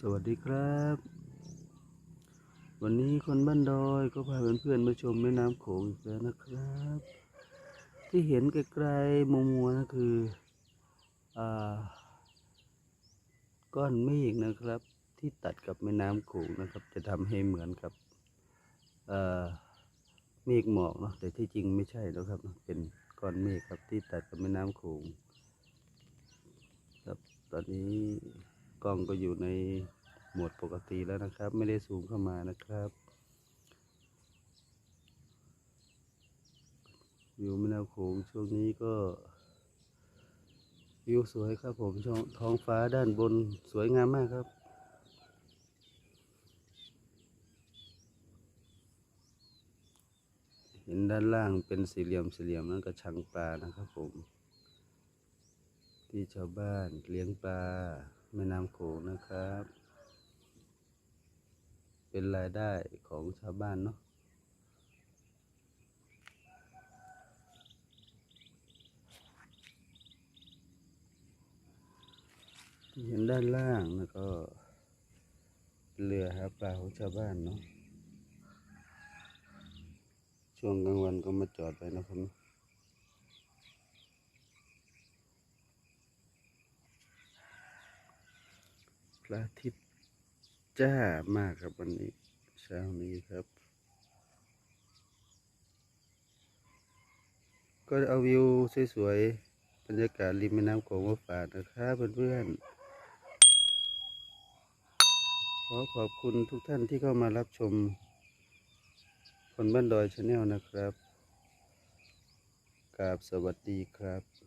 สวัสดีครับ วันนี้คนบ้านดอยก็พาเพื่อนๆมาชมแม่น้ำโขงอีกแล้วนะครับ ที่เห็นไกลๆมัวมัวๆนั่นคืออก้อนเมฆนะครับ ที่ตัดกับแม่น้ำโขงนะครับ จะทำให้เหมือนกับเมฆหมอกเนาะแต่ที่จริงไม่ใช่นะครับ เป็นก้อนเมฆครับที่ตัดกับแม่น้ำโขงครับตอนนี้ กล้องก็อยู่ในโหมดปกติแล้วนะครับ ไม่ได้ซูมเข้ามานะครับวิวแม่น้ำโขงช่วงนี้ก็วิวสวยครับผมช่องท้องฟ้าด้านบนสวยงามมากครับ เห็นด้านล่างเป็นสี่เหลี่ยมสี่เหลี่ยมนั่นก็ชังปลานะครับผม ที่ชาวบ้านเลี้ยงปลา แม่น้ำโขงนะครับ เป็นรายได้ของชาวบ้านเนาะเห็นด้านล่างแล้วก็เป็นเรือหาปลาของชาวบ้านเนาะช่วงกลางวันก็มาจอดไปนะครับเนาะ พระอาทิตย์จ้ามากครับวันนี้เช้านี้ครับ ก็เอาวิวสวยๆบรรยากาศริมแม่น้ำโขงมาฝากนะครับเพื่อนๆขอขอบคุณทุกท่านที่เข้ามารับชม คนบ้านดอยชาแนลนะครับกราบสวัสดีครับ